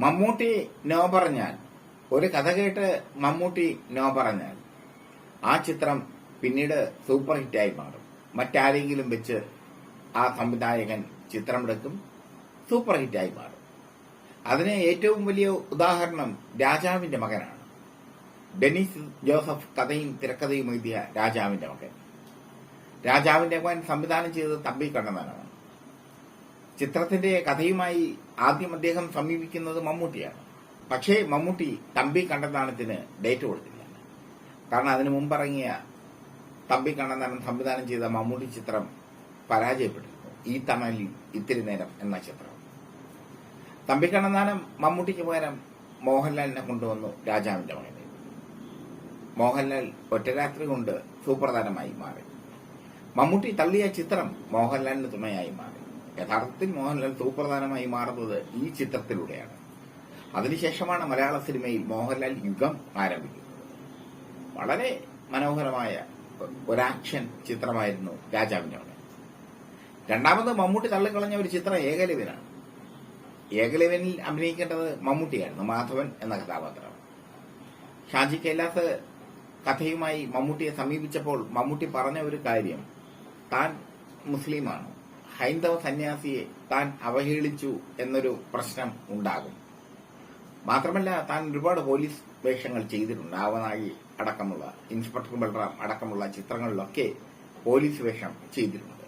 Mammootty no പറഞ്ഞാൽ ഒരു കഥ കേട്ട് മമ്മൂട്ടി നോ പറഞ്ഞാൽ ആ ചിത്രം പിന്നീട് സൂപ്പർ ഹിറ്റായി മാറും. മറ്റാരെങ്കിലും വെച്ച് ആ സംവിധായകൻ ചിത്രമെടുക്കും സൂപ്പർ ഹിറ്റായി മാറും. അതിന് ഏറ്റവും വലിയ ഉദാഹരണം രാജാവിന്റെ മകനാണ്. ഡെനിസ് ജോസഫ് കഥയും തിരക്കഥയും എഴുതിയ രാജാവിന്റെ മകൻ. രാജാവിന്റെ മകൻ സംവിധാനം ചെയ്തത് തമ്പി കണ്ണനാണ് ചിത്രത്തിന്റെ കഥയുമായി ആദ്യം അദ്ദേഹം സമീപിക്കുന്നത് മമ്മൂട്ടിയാണ്. പക്ഷേ മമ്മൂട്ടി തമ്പി കണ്ണന്താനത്തിന് ഡേറ്റ് കൊടുത്തില്ല. കാരണം അതിനു മുമ്പിറങ്ങിയ തമ്പി കണ്ണന്താനം സംവിധാനം ചെയ്ത മമ്മൂട്ടി ചിത്രം പരാജയപ്പെട്ടിരുന്നു. ഈ തണലിൽ ഇത്തിരി നേരം എന്ന ചിത്രം. തമ്പി കണ്ണന്താനം മമ്മൂട്ടിക്ക് പകരം മോഹൻലാലിനെ കൊണ്ടുവന്നു രാജാവിന്റെ മകനെ. മോഹൻലാൽ ഒറ്റരാത്രി കൊണ്ട് സുപ്രധാനമായി മാറി. മമ്മൂട്ടി തള്ളിയ ചിത്രം മോഹൻലാലിന് തുണയായി മാറി. യഥാർത്ഥത്തിൽ മോഹൻലാൽ സുപ്രധാനമായി മാറുന്നത് ഈ ചിത്രത്തിലൂടെയാണ്. അതിനുശേഷമാണ് മലയാള സിനിമയിൽ മോഹൻലാൽ യുഗം ആരംഭിക്കുന്നത്. വളരെ മനോഹരമായ ഒരാക്ഷൻ ചിത്രമായിരുന്നു രാജാവിനോട് രണ്ടാമത് മമ്മൂട്ടി തള്ളിക്കളഞ്ഞ ഒരു ചിത്രം ഏകലവ്യനാണ്. ഏകലവ്യനിൽ അഭിനയിക്കേണ്ടത് മമ്മൂട്ടിയായിരുന്നു മാധവൻ എന്ന കഥാപാത്രം. ഷാജി കൈലാസ് കഥയുമായി മമ്മൂട്ടിയെ സമീപിച്ചപ്പോൾ മമ്മൂട്ടി പറഞ്ഞ ഒരു കാര്യം താൻ മുസ്ലിമാണ്. ഹൈന്ദവ സന്യാസിയെ താൻ അവഹേളിച്ചു എന്നൊരു പ്രശ്നം ഉണ്ടാകും. മാത്രമല്ല താൻ ഒരുപാട് പോലീസ് വേഷങ്ങൾ ചെയ്തിട്ടുണ്ട്. ആവനായി അടക്കമുള്ള ഇൻസ്പെക്ടർ ബൽറാം അടക്കമുള്ള ചിത്രങ്ങളിലൊക്കെ പോലീസ് വേഷം ചെയ്തിട്ടുണ്ട്.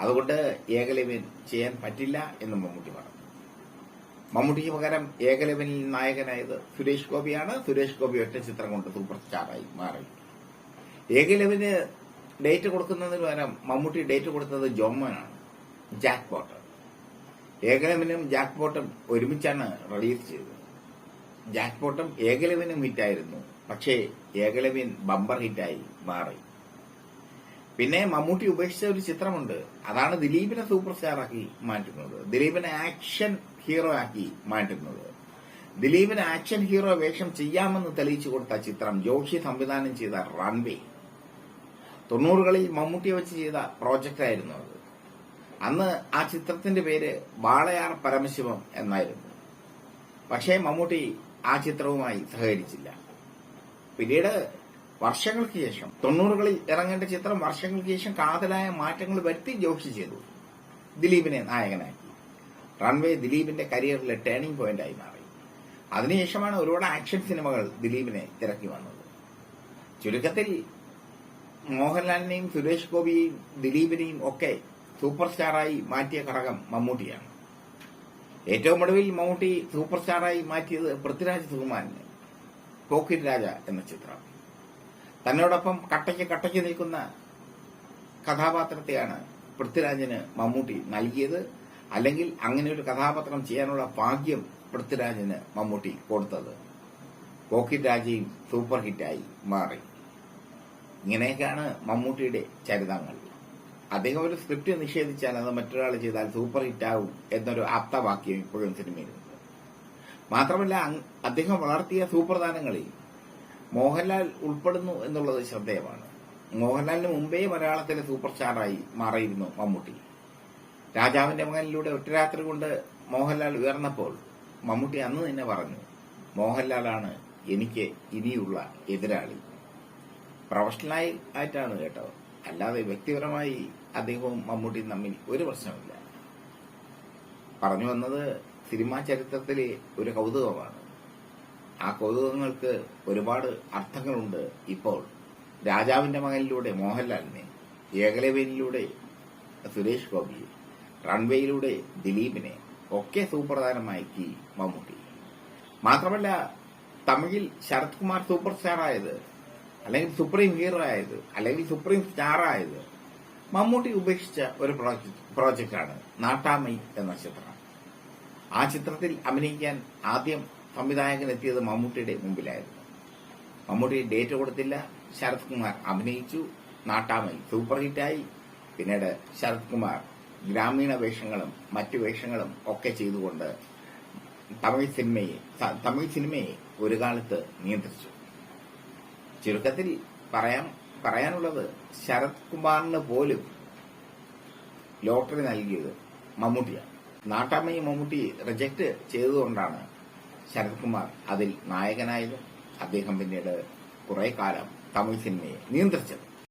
അതുകൊണ്ട് ഏകലവ്യൻ ചെയ്യാൻ പറ്റില്ല എന്ന് മമ്മൂട്ടി പറഞ്ഞു. മമ്മൂട്ടിക്ക് പകരം ഏകലവനിൽ നായകനായത് സുരേഷ് ഗോപിയാണ്. സുരേഷ് ഗോപി ഒറ്റ ചിത്രം കൊണ്ട് സൂപ്പർ സ്റ്റാറായി മാറി. ഏകലവന് ഡേറ്റ് കൊടുക്കുന്നതിന് പകരം മമ്മൂട്ടി ഡേറ്റ് കൊടുത്തത് ജോമോനാണ്. ജാക്ക് പോട്ടർ ഏകലവനും ജാക്ക് പോട്ടും ഒരുമിച്ചാണ് റിലീസ് ചെയ്തത്. ജാക്ക് പോട്ടും ഏകലവനും ഹിറ്റായിരുന്നു പക്ഷേ ഏകലവ്യൻ ബമ്പർ ഹിറ്റായി മാറി. പിന്നെ മമ്മൂട്ടി ഉപേക്ഷിച്ച ഒരു ചിത്രമുണ്ട്. അതാണ് ദിലീപിനെ സൂപ്പർ സ്റ്റാറാക്കി മാറ്റുന്നത്. ദിലീപിനെ ആക്ഷൻ ഹീറോ ആക്കി മാറ്റുന്നത്. ദിലീപിന് ആക്ഷൻ ഹീറോ വേഷം ചെയ്യാമെന്ന് തെളിയിച്ചു കൊടുത്ത ചിത്രം ജോഷി സംവിധാനം ചെയ്ത റൺവേ തൊണ്ണൂറുകളിൽ മമ്മൂട്ടിയെ വെച്ച് ചെയ്ത പ്രോജക്റ്റ് ആയിരുന്നു അത്. അന്ന് ആ ചിത്രത്തിന്റെ പേര് വാളയാർ പരമശിവം എന്നായിരുന്നു. പക്ഷേ മമ്മൂട്ടി ആ ചിത്രവുമായി സഹകരിച്ചില്ല. പിന്നീട് വർഷങ്ങൾക്ക് ശേഷം തൊണ്ണൂറുകളിൽ ഇറങ്ങേണ്ട ചിത്രം വർഷങ്ങൾക്ക് ശേഷം കാതലായ മാറ്റങ്ങൾ വരുത്തി ജോഷി ചെയ്തു. ദിലീപിനെ നായകനാക്കി. റൺവേ ദിലീപിന്റെ കരിയറിലെ ടേണിംഗ് പോയിന്റായി മാറി. അതിനുശേഷമാണ് ഒരുപാട് ആക്ഷൻ സിനിമകൾ ദിലീപിനെ തിരക്കി വന്നത്. ചുരുക്കത്തിൽ മോഹൻലാലിനെയും സുരേഷ് ഗോപിയെയും ദിലീപിനെയും ഒക്കെ സൂപ്പർ സ്റ്റാറായി മാറ്റിയ ഘടകം മമ്മൂട്ടിയാണ്. ഏറ്റവും ഒടുവിൽ മമ്മൂട്ടി സൂപ്പർ സ്റ്റാറായി മാറ്റിയത് പൃഥ്വിരാജ് സുകുമാരന് പോക്കിറ്റ് രാജ എന്ന ചിത്രം. തന്നോടൊപ്പം കട്ടയ്ക്ക് കട്ടയ്ക്ക് നിൽക്കുന്ന കഥാപാത്രത്തെയാണ് പൃഥ്വിരാജിന് മമ്മൂട്ടി നൽകിയത്. അല്ലെങ്കിൽ അങ്ങനെ ഒരു കഥാപാത്രം ചെയ്യാനുള്ള ഭാഗ്യം പൃഥ്വിരാജിന് മമ്മൂട്ടി കൊടുത്തത്. പോക്കിറ്റ് രാജയും സൂപ്പർ ഹിറ്റായി മാറി. ഇങ്ങനെയൊക്കെയാണ് മമ്മൂട്ടിയുടെ ചരിതങ്ങൾ. അദ്ദേഹം ഒരു സ്ക്രിപ്റ്റ് നിഷേധിച്ചാൽ അത് മറ്റൊരാൾ ചെയ്താൽ സൂപ്പർ ഹിറ്റ് ആവും എന്നൊരു ആപ്തവാക്യം ഇപ്പോഴും സിനിമയിലുണ്ട് മാത്രമല്ല അദ്ദേഹം വളർത്തിയ സൂപ്പർ താരങ്ങളിൽ മോഹൻലാൽ ഉൾപ്പെടുന്നു എന്നുള്ളത് ശ്രദ്ധേയമാണ്. മോഹൻലാലിന് മുമ്പേ മലയാളത്തിലെ സൂപ്പർ സ്റ്റാറായി മാറിയിരുന്നു മമ്മൂട്ടി. രാജാവിന്റെ മകനിലൂടെ ഒറ്റരാത്രി കൊണ്ട് മോഹൻലാൽ ഉയർന്നപ്പോൾ മമ്മൂട്ടി അന്ന് തന്നെ പറഞ്ഞു മോഹൻലാലാണ് എനിക്ക് ഇനിയുള്ള എതിരാളി. പ്രൊഫഷണലായി ആയിട്ടാണ് കേട്ടോ അല്ലാതെ വ്യക്തിപരമായി അദ്ദേഹവും മമ്മൂട്ടിയും തമ്മിൽ ഒരു പ്രശ്നമില്ല പറഞ്ഞു വന്നത് സിനിമാ ചരിത്രത്തിലെ ഒരു കൗതുകമാണ്. ആ കൗതുകങ്ങൾക്ക് ഒരുപാട് അർത്ഥങ്ങളുണ്ട് ഇപ്പോൾ. രാജാവിന്റെ മകനിലൂടെ മോഹൻലാലിനെ ഏകലവേനിലൂടെ സുരേഷ് ഗോപി റൺവേയിലൂടെ ദിലീപിനെ ഒക്കെ സൂപ്രധാനമാക്കി മമ്മൂട്ടി. മാത്രമല്ല തമിഴിൽ ശരത്കുമാർ സൂപ്പർ സ്റ്റാർ ആയത് അല്ലെങ്കിൽ സുപ്രീം ഹീറോ ആയത് അല്ലെങ്കിൽ സുപ്രീം സ്റ്റാർ ആയത് മമ്മൂട്ടി ഉപേക്ഷിച്ച ഒരു പ്രോജക്റ്റാണ് നാട്ടാമൈ എന്ന ചിത്രം. ആ ചിത്രത്തിൽ അഭിനയിക്കാൻ ആദ്യം സംവിധായകൻ എത്തിയത് മമ്മൂട്ടിയുടെ മുമ്പിലായിരുന്നു. മമ്മൂട്ടി ഡേറ്റ് കൊടുത്തില്ല. ശരത് കുമാർ അഭിനയിച്ചു. നാട്ടാമൈ സൂപ്പർ ഹിറ്റായി. പിന്നീട് ശരത് കുമാർ ഗ്രാമീണ വേഷങ്ങളും മറ്റു വേഷങ്ങളും ഒക്കെ ചെയ്തുകൊണ്ട് തമിഴ് സിനിമയെ തമിഴ് സിനിമയെ ഒരു കാലത്ത് നിയന്ത്രിച്ചു. ചുരുക്കത്തിൽ പറയാൻ പറയാനുള്ളത് ശരത് കുമാറിന് പോലും ലോട്ടറി നൽകിയത് മമ്മൂട്ടിയാണ്. നാട്ടാമ്മയെ മമ്മൂട്ടി റിജക്ട് ചെയ്തതുകൊണ്ടാണ് ശരത് കുമാർ അതിൽ നായകനായത് അദ്ദേഹം പിന്നീട് കുറെ കാലം തമിഴ് സിനിമയെ നിയന്ത്രിച്ചത്.